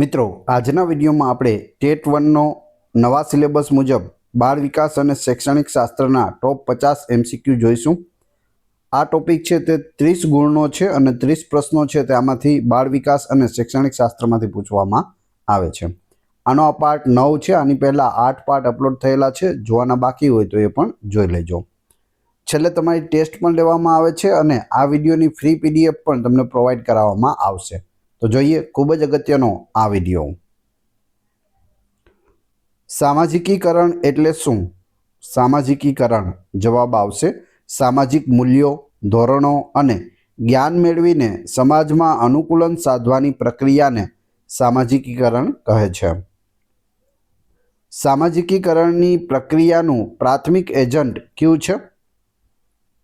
મિત્રો, આજના વિડીયોમાં આપણે ટેટ વનનો નવા સિલેબસ મુજબ બાળ વિકાસ અને શૈક્ષણિક શાસ્ત્રના ટોપ પચાસ એમસીક્યુ જોઈશું. આ ટોપિક છે તે ત્રીસ ગુણનો છે અને ત્રીસ પ્રશ્નો છે તે આમાંથી બાળ વિકાસ અને શૈક્ષણિક શાસ્ત્રમાંથી પૂછવામાં આવે છે. આનો આ પાર્ટ નવ છે, આની પહેલાં આઠ પાર્ટ અપલોડ થયેલા છે, જોવાના બાકી હોય તો એ પણ જોઈ લેજો. છેલ્લે તમારી ટેસ્ટ પણ લેવામાં આવે છે અને આ વિડીયોની ફ્રી પીડીએફ પણ તમને પ્રોવાઈડ કરાવવામાં આવશે. તો જોઈએ, ખૂબ જ અગત્યનો આ વીડિયો. સામાજિકીકરણ એટલે શું? સામાજિકીકરણ જવાબ આવશે, સામાજિક મૂલ્યો, ધોરણો અને જ્ઞાન મેળવીને સમાજમાં અનુકૂલન સાધવાની પ્રક્રિયાને સામાજિકીકરણ કહે છે. સામાજિકીકરણની પ્રક્રિયાનું પ્રાથમિક એજન્ટ કયું છે?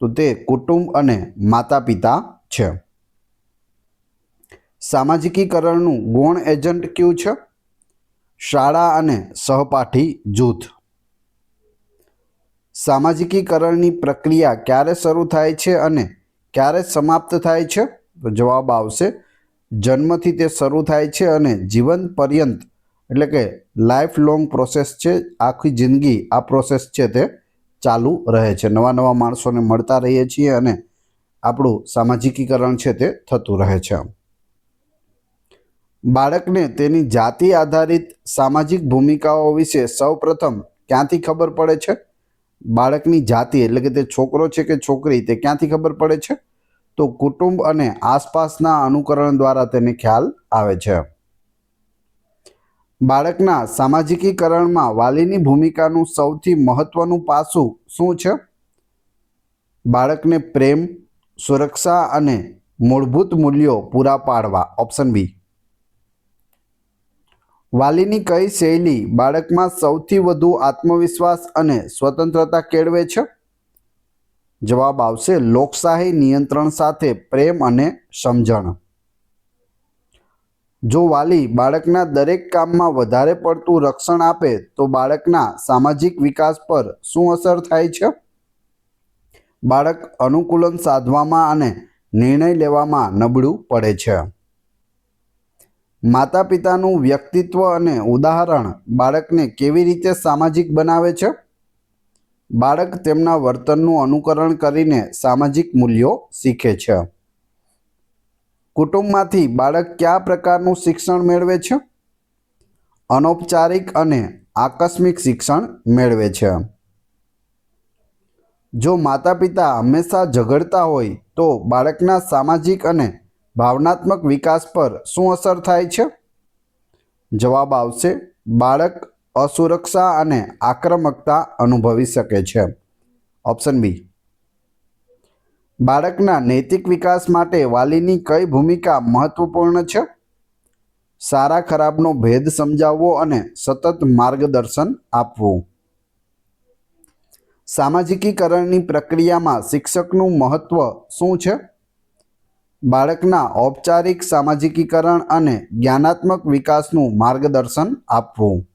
તો તે કુટુંબ અને માતા પિતા છે. સામાજિકીકરણનું ગૌણ એજન્ટ કયું છે? શાળા અને સહપાઠી જૂથ. સામાજિકીકરણની પ્રક્રિયા ક્યારે શરૂ થાય છે અને ક્યારે સમાપ્ત થાય છે? તો જવાબ આવશે, જન્મથી તે શરૂ થાય છે અને જીવન પર્યંત, એટલે કે લાઈફ લોંગ પ્રોસેસ છે, આખી જિંદગી આ પ્રોસેસ છે તે ચાલુ રહે છે. નવા નવા માણસોને મળતા રહીએ છીએ અને આપણું સામાજિકીકરણ છે તે થતું રહે છે બાળકને તેની જાતિ આધારિત સામાજિક ભૂમિકાઓ વિશે સૌપ્રથમ ક્યાંથી ખબર પડે છે? બાળકની જાતિ એટલે કે તે છોકરો છે કે છોકરી, તે ક્યાંથી ખબર પડે છે? તો કુટુંબ અને આસપાસના અનુકરણ દ્વારા તેને ખ્યાલ આવે છે. બાળકના સામાજિકીકરણમાં વાલીની ભૂમિકાનું સૌથી મહત્વનું પાસું શું છે? બાળકને પ્રેમ, સુરક્ષા અને મૂળભૂત મૂલ્યો પૂરા પાડવા. Option B. વાલીની કઈ શૈલી બાળકમાં સૌથી વધુ આત્મવિશ્વાસ અને સ્વતંત્રતા કેળવે છે? જવાબ આવશે લોકશાહી નિયંત્રણ સાથે પ્રેમ અને સમજણ. જો વાલી બાળકના દરેક કામમાં વધારે પડતું રક્ષણ આપે, તો બાળકના સામાજિક વિકાસ પર શું અસર થાય છે? બાળક અનુકૂલન સાધવામાં અને નિર્ણય લેવામાં નબળું પડે છે. માતા પિતાનું વ્યક્તિત્વ અને ઉદાહરણ બાળકને કેવી રીતે સામાજિક બનાવે છે? બાળક તેમના વર્તનનું અનુકરણ કરીને સામાજિક મૂલ્યો શીખે છે. કુટુંબમાંથી બાળક કયા પ્રકારનું શિક્ષણ મેળવે છે? અનૌપચારિક અને આકસ્મિક શિક્ષણ મેળવે છે. જો માતા પિતા હંમેશા ઝઘડતા હોય તો બાળકના સામાજિક અને ભાવનાત્મક વિકાસ પર શું અસર થાય છે? જવાબ આવશે, બાળક અસુરક્ષા અને આક્રમકતા અનુભવી શકે છે. Option B. બાળકના નૈતિક વિકાસ માટે વાલીની કઈ ભૂમિકા મહત્વપૂર્ણ છે? સારા ખરાબનો ભેદ સમજાવવો અને સતત માર્ગદર્શન આપવું. સામાજિકીકરણની પ્રક્રિયામાં શિક્ષકનું મહત્વ શું છે? બાળકના ઔપચારિક સામાજિકીકરણ અને જ્ઞાનાત્મક વિકાસનું માર્ગદર્શન આપવું.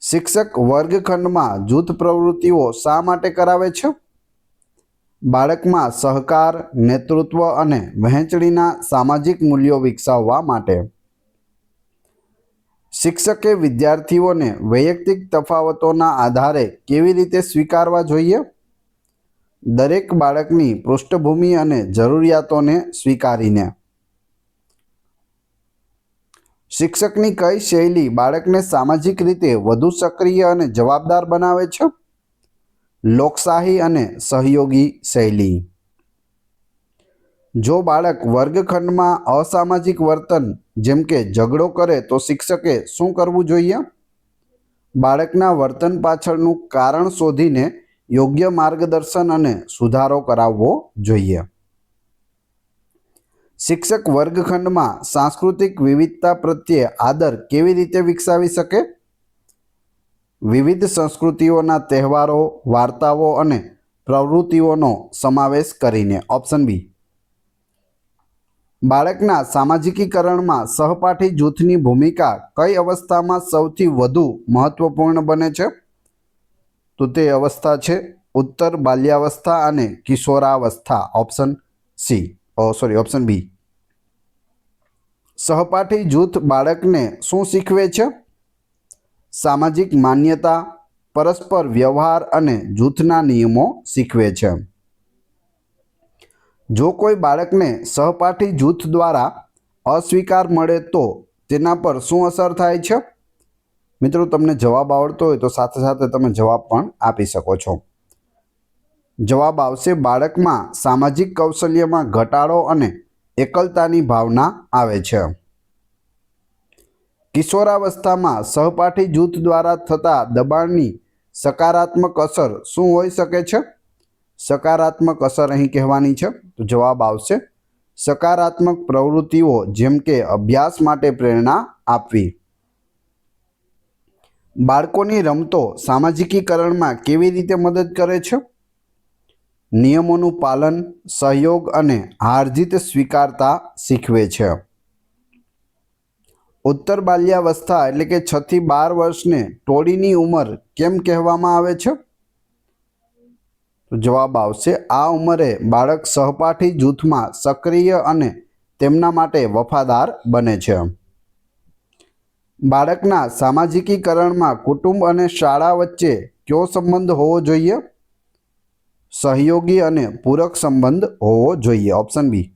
શિક્ષક વર્ગખંડમાં જૂથ પ્રવૃત્તિઓ શા માટે કરાવે છે? બાળકમાં સહકાર, નેતૃત્વ અને વહેંચણીના સામાજિક મૂલ્યો વિકસાવવા માટે. શિક્ષકે વિદ્યાર્થીઓને વૈયક્તિક તફાવતોના આધારે કેવી રીતે સ્વીકારવા જોઈએ? દરેક બાળકની પૃષ્ઠભૂમિ અને જરૂરિયાતોને સ્વીકારીને. શિક્ષકની કઈ શૈલી બાળકને સામાજિક રીતે વધુ સક્રિય અને જવાબદાર બનાવે છે? લોકશાહી અને સહયોગી શૈલી. જો બાળક વર્ગખંડમાં અસામાજિક વર્તન, જેમ કે ઝઘડો કરે, તો શિક્ષકે શું કરવું જોઈએ? બાળકના વર્તન પાછળનું કારણ શોધીને યોગ્ય માર્ગદર્શન અને સુધારો કરાવવો જોઈએ. શિક્ષક વર્ગખંડમાં સાંસ્કૃતિક વિવિધતા પ્રત્યે આદર કેવી રીતે વિકસાવી શકે? વિવિધ સંસ્કૃતિઓના તહેવારો, વાર્તાઓ અને પ્રવૃત્તિઓનો સમાવેશ કરીને ઓપ્શન બી. બાળકના સામાજિકીકરણમાં સહપાઠી જૂથની ભૂમિકા કઈ અવસ્થામાં સૌથી વધુ મહત્વપૂર્ણ બને છે? તો તે અવસ્થા છે ઉત્તર બાલ્યાવસ્થા અને કિશોરાવસ્થા option C sorry option B સહપાઠી જૂથ બાળકને શું શીખવે છે? સામાજિક માન્યતા, પરસ્પર વ્યવહાર અને જૂથના નિયમો શીખવે છે. જો કોઈ બાળકને સહપાઠી જૂથ દ્વારા અસ્વીકાર મળે તો તેના પર શું અસર થાય છે? મિત્રો, તમને જવાબ આવડતો હોય તો સાથે સાથે તમે જવાબ પણ આપી શકો છો. જવાબ આવશે, બાળકમાં સામાજિક કૌશલ્યમાં ઘટાડો અને એકલતાની ભાવના આવે છે. કિશોરાવસ્થામાં સહપાઠી જૂથ દ્વારા થતા દબાણની સકારાત્મક અસર શું હોઈ શકે છે? સકારાત્મક અસર અહીં કહેવાની છે. તો જવાબ આવશે, સકારાત્મક પ્રવૃત્તિઓ જેમ કે અભ્યાસ માટે પ્રેરણા આપવી. બાળકોની રમતો સામાજિકીકરણમાં કેવી રીતે મદદ કરે છે? નિયમોનું પાલન, સહયોગ અને હારજીત સ્વીકારતા શીખવે છે. ઉત્તર બાલ્યાવસ્થા એટલે કે છ થી બાર વર્ષને ટોળીની ઉંમર કેમ કહેવામાં આવે છે? જવાબ આવશે, આ ઉંમરે બાળક સહપાઠી જૂથમાં સક્રિય અને તેમના માટે વફાદાર બને છે. બાળકના સામાજિકીકરણમાં કુટુંબ અને શાળા વચ્ચે કયો સંબંધ હોવો જોઈએ? સહયોગી અને પૂરક સંબંધ હોવો જોઈએ. Option B.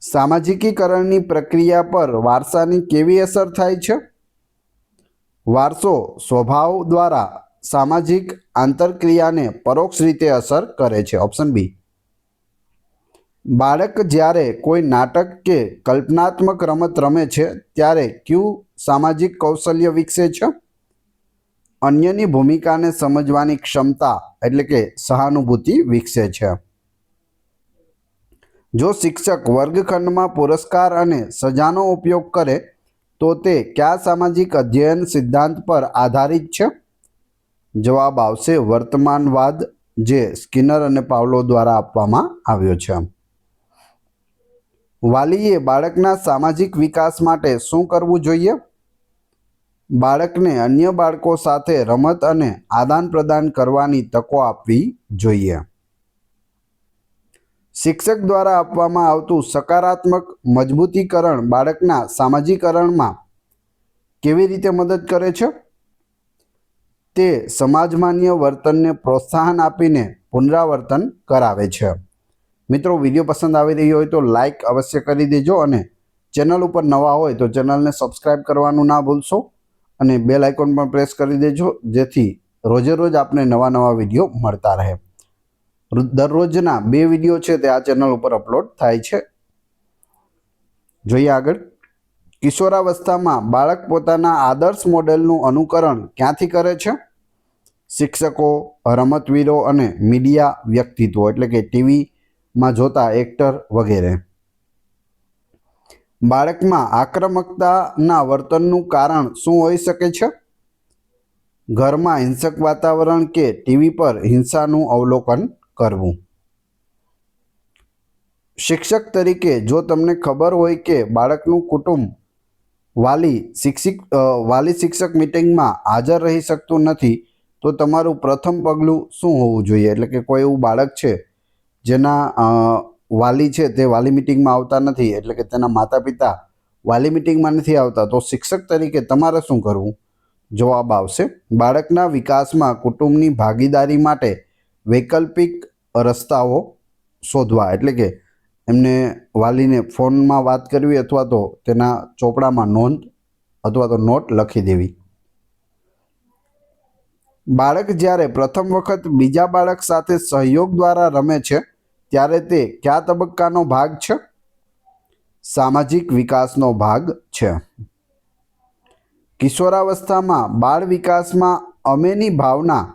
સામાજિકીકરણની પ્રક્રિયા પર વારસાની કેવી અસર થાય છે? વારસો સ્વભાવ દ્વારા સામાજિક આંતરક્રિયાને પરોક્ષ રીતે અસર કરે છે. Option B. બાળક જ્યારે કોઈ નાટક કે કલ્પનાત્મક રમત રમે છે, ત્યારે કયું સામાજિક કૌશલ્ય વિકસે છે? અન્યની ભૂમિકાને સમજવાની ક્ષમતા એટલે કે સહાનુભૂતિ વિકસે છે. જો શિક્ષક વર્ગખંડમાં પુરસ્કાર અને સજાનો ઉપયોગ કરે, તો તે કયા સામાજિક અધ્યયન સિદ્ધાંત પર આધારિત છે? જવાબ આવશે વર્તમાનવાદ, જે સ્કિનર અને પાવલો દ્વારા આપવામાં આવ્યો છે. વાલીએ બાળકના સામાજિક વિકાસ માટે શું કરવું જોઈએ? બાળકને અન્ય બાળકો સાથે રમત અને આદાન પ્રદાન કરવાની તકો આપવી જોઈએ. શિક્ષક દ્વારા આપવામાં આવતું સકારાત્મક મજબૂતીકરણ બાળકના સામાજિકરણમાં કેવી રીતે મદદ કરે છે? તે સમાજમાન્ય વર્તનને પ્રોત્સાહન આપીને પુનરાવર્તન કરાવે છે. મિત્રો, વીડિયો પસંદ આવી રહ્યો હોય તો લાઇક અવશ્ય કરી દેજો અને ચેનલ ઉપર નવા હોય તો ચેનલને સબસ્ક્રાઇબ કરવાનું ના ભૂલશો અને બેલ આઇકોન પણ પ્રેસ કરી દેજો, જેથી રોજે રોજ આપને નવા નવા વીડિયો મળતા રહે. દરરોજના બે વીડિયો છે તે આ ચેનલ ઉપર અપલોડ થાય છે. જોઈએ આગળ. કિશોરાવસ્થામાં બાળક પોતાના આદર્શ મોડેલનું અનુકરણ ક્યાંથી કરે છે? શિક્ષકો, રમતવીરો અને મીડિયા વ્યક્તિત્વ, એટલે કે ટીવીમાં જોતા એક્ટર વગેરે. બાળકમાં આક્રમકતાના વર્તનનું કારણ શું હોઈ શકે છે? ઘરમાં હિંસક વાતાવરણ કે ટીવી પર હિંસાનું અવલોકન કરવું. શિક્ષક તરીકે જો તમને ખબર હોય કે બાળકનું કુટુંબ વાલી શિક્ષિક વાલી શિક્ષક મિટિંગમાં હાજર રહી શકતું નથી, તો તમારું પ્રથમ પગલું શું હોવું જોઈએ? એટલે કે કોઈ એવું બાળક છે જેના વાલી છે તે વાલી મિટિંગમાં આવતા નથી, એટલે કે તેના માતા પિતા વાલી મિટિંગમાં નથી આવતા, તો શિક્ષક તરીકે તમારે શું કરવું? જવાબ આવશે, બાળકના વિકાસમાં કુટુંબની ભાગીદારી માટે વૈકલ્પિક રસ્તાઓ શોધવા, એટલે કે એમને વાલીને ફોનમાં વાત કરવી અથવા તો તેના ચોપડામાં નોંધ અથવા તો નોટ લખી દેવી. બાળક જ્યારે પ્રથમ વખત બીજા બાળક સાથે સહયોગ દ્વારા રમે છે ત્યારે તે કયા તબક્કાનો ભાગ છે? સામાજિક વિકાસનો ભાગ છે. કિશોરાવસ્થામાં બાળ વિકાસમાં અમેની ભાવના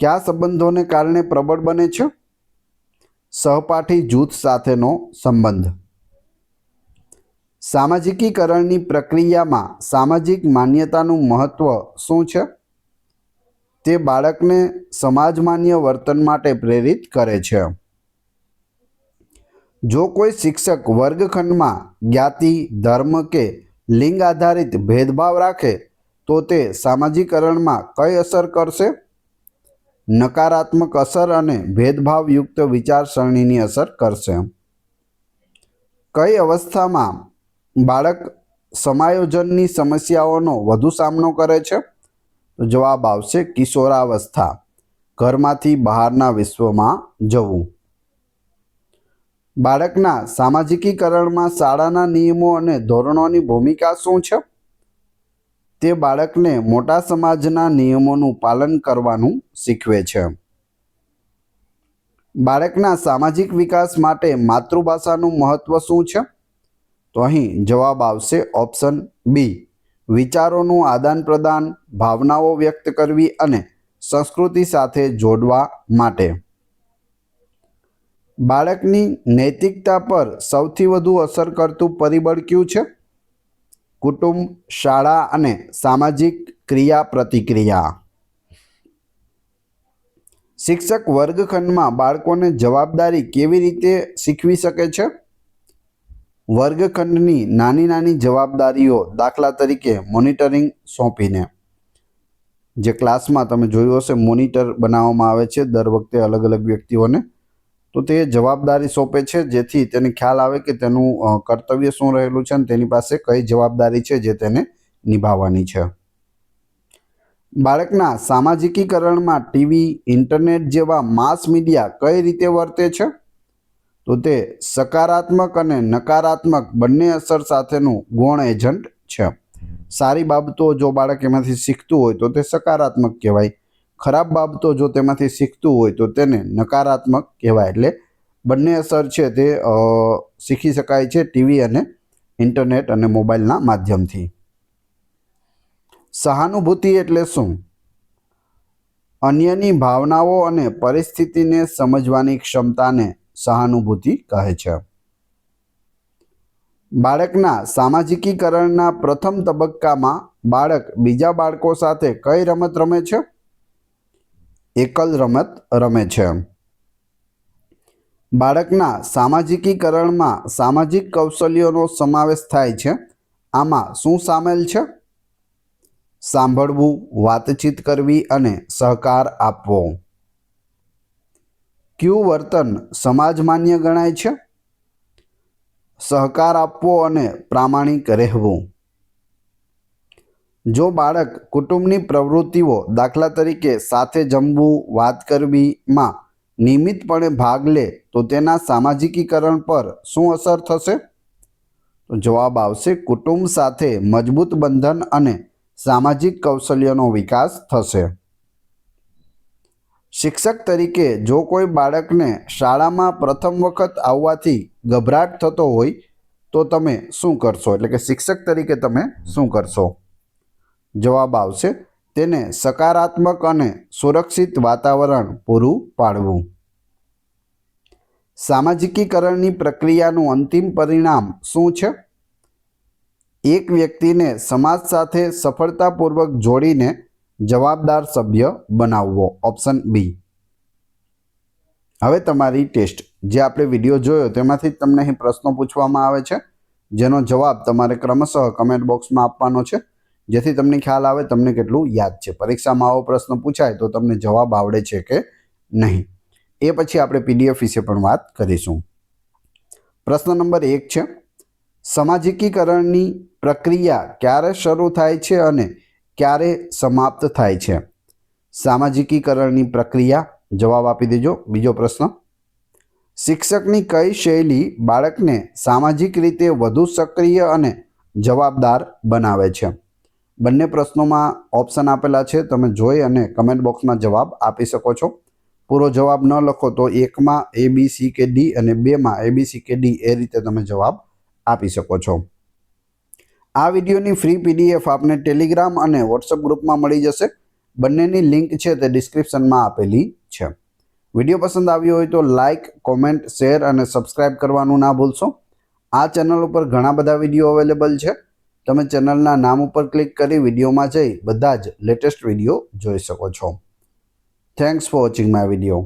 કયા સંબંધોને કારણે પ્રબળ બને છે? સહપાઠી જૂથ સાથેનો સંબંધ. સામાજિકીકરણની પ્રક્રિયામાં સામાજિક માન્યતાનું મહત્વ શું છે? તે બાળકને સમાજમાન્ય વર્તન માટે પ્રેરિત કરે છે. જો કોઈ શિક્ષક વર્ગખંડમાં જ્ઞાતિ, ધર્મ કે લિંગ આધારિત ભેદભાવ રાખે, તો તે સામાજિકરણમાં કઈ અસર કરશે? નકારાત્મક અસર અને ભેદભાવયુક્ત વિચારસરણીની અસર કરશે. કઈ અવસ્થામાં બાળક સમાયોજનની સમસ્યાઓનો વધુ સામનો કરે છે? જવાબ આવશે કિશોરાવસ્થા. ઘરમાંથી બહારના વિશ્વમાં જવું. બાળકના સામાજિકીકરણમાં શાળાના નિયમો અને ધોરણોની ભૂમિકા શું છે? તે બાળકને મોટા સમાજના નિયમોનું પાલન કરવાનું શીખવે છે. બાળકના સામાજિક વિકાસ માટે માતૃભાષાનું મહત્વ શું છે? તો અહીં જવાબ આવશે ઓપ્શન બી. વિચારોનું આદાન પ્રદાન, ભાવનાઓ વ્યક્ત કરવી અને સંસ્કૃતિ સાથે જોડવા માટે. બાળકની નૈતિકતા પર સૌથી વધુ અસર કરતું પરિબળ કયું છે? કુટુંબ, શાળા અને સામાજિક ક્રિયા પ્રતિક્રિયા શિક્ષક વર્ગખંડમાં બાળકોને જવાબદારી કેવી રીતે શીખવી શકે છે? વર્ગખંડની નાની નાની જવાબદારીઓ દાખલા તરીકે મોનિટરિંગ સોંપીને. જે ક્લાસમાં તમે જોયું હશે, મોનિટર બનાવવામાં આવે છે. દર વખતે અલગ અલગ વ્યક્તિઓને તો તે જવાબદારી સોંપે છે, જેથી તેને ખ્યાલ આવે કે તેનું કર્તવ્ય શું રહેલું છે અને તેની પાસે કઈ જવાબદારી છે જે તેને નિભાવવાની છે. બાળકના સામાજિકીકરણમાં ટીવી, ઇન્ટરનેટ જેવા માસ મીડિયા કઈ રીતે વર્તે છે? તો તે સકારાત્મક અને નકારાત્મક બંને અસર સાથેનું ગૌણ એજન્ટ છે. સારી બાબતો જો બાળક એમાંથી શીખતું હોય તો તે સકારાત્મક કહેવાય. ખરાબ બાબતો જો તેમાંથી શીખતું હોય તો તેને નકારાત્મક કહેવાય. એટલે બંને અસર છે તે શીખી શકાય છે ટીવી અને ઇન્ટરનેટ અને મોબાઈલના માધ્યમથી. સહાનુભૂતિ એટલે શું? અન્યની ભાવનાઓ અને પરિસ્થિતિને સમજવાની ક્ષમતાને સહાનુભૂતિ કહે છે. બાળકના સામાજિકીકરણના પ્રથમ તબક્કામાં બાળક બીજા બાળકો સાથે કઈ રમત રમે છે? એકલ રમત રમે છે. બાળકના સામાજિકીકરણમાં સામાજિક કૌશલ્યોનો સમાવેશ થાય છે. આમાં શું સામેલ છે? સાંભળવું, વાતચીત કરવી અને સહકાર આપવો. કયું વર્તન સમાજ માન્ય ગણાય છે? સહકાર આપવો અને પ્રામાણિક રહેવું. જો બાળક કુટુંબની પ્રવૃત્તિઓ દાખલા તરીકે સાથે જમવું, વાત કરવીમાં નિયમિતપણે ભાગ લે, તો તેના સામાજિકીકરણ પર શું અસર થશે? તો જવાબ આવશે, કુટુંબ સાથે મજબૂત બંધન અને સામાજિક કૌશલ્યનો વિકાસ થશે. શિક્ષક તરીકે જો કોઈ બાળકને શાળામાં પ્રથમ વખત આવવાથી ગભરાટ થતો હોય, તો તમે શું કરશો? એટલે કે શિક્ષક તરીકે તમે શું કરશો? જવાબ આવશે. તેને સકારાત્મક અને સુરક્ષિત વાતાવરણ પૂરું પાડવું. સામાજિકીકરણની પ્રક્રિયાનું અંતિમ પરિણામ શું છે? એક વ્યક્તિને સમાજ સાથે સફળતાપૂર્વક જોડીને જવાબદાર સભ્ય બનાવવો. Option B. હવે તમારી ટેસ્ટ. જે આપણે વીડિયો જોયો તેમાંથી તમને અહીં પ્રશ્નો પૂછવામાં આવે છે. જેનો જવાબ તમારે ક્રમશઃ કમેન્ટ બોક્સમાં આપવાનો છે. જેથી તમને ખ્યાલ આવે, તમને કેટલું યાદ છે. પરીક્ષામાં આવો પ્રશ્ન પૂછાય તો તમને જવાબ આવડે છે કે નહીં. એ પછી આપણે પીડીએફ વિશે પણ વાત કરીશું. પ્રશ્ન નંબર એક છે, સામાજિકીકરણની પ્રક્રિયા ક્યારે શરૂ થાય છે અને ક્યારે સમાપ્ત થાય છે? સામાજિકીકરણની પ્રક્રિયા, જવાબ આપી દેજો. બીજો પ્રશ્ન, શિક્ષકની કઈ શૈલી બાળકને સામાજિક રીતે વધુ સક્રિય અને જવાબદાર બનાવે છે? બંને પ્રશ્નોમાં ઓપ્શન આપેલા છે. તમે જોઈ અને કમેન્ટ બોક્સમાં જવાબ આપી શકો છો. પૂરો જવાબ ન લખો તો એકમાં એ બી સી કે ડી અને બેમાં એ બી સી કે ડી એ રીતે તમે જવાબ આપી શકો છો. આ વિડીયોની ફ્રી પીડીએફ આપને ટેલિગ્રામ અને વોટ્સઅપ ગ્રુપમાં મળી જશે. બંનેની લિંક છે તે ડિસ્ક્રિપ્શનમાં આપેલી છે. વીડિયો પસંદ આવ્યો હોય તો લાઇક કોમેન્ટ શેર અને સબસ્ક્રાઇબ કરવાનું ના ભૂલશો. આ ચેનલ ઉપર ઘણા બધા વીડિયો અવેલેબલ છે. તમે ચેનલના નામ ઉપર ક્લિક કરી વિડીયોમાં જઈ બધા જ લેટેસ્ટ વીડિયો જોઈ શકો છો. Thanks for watching my video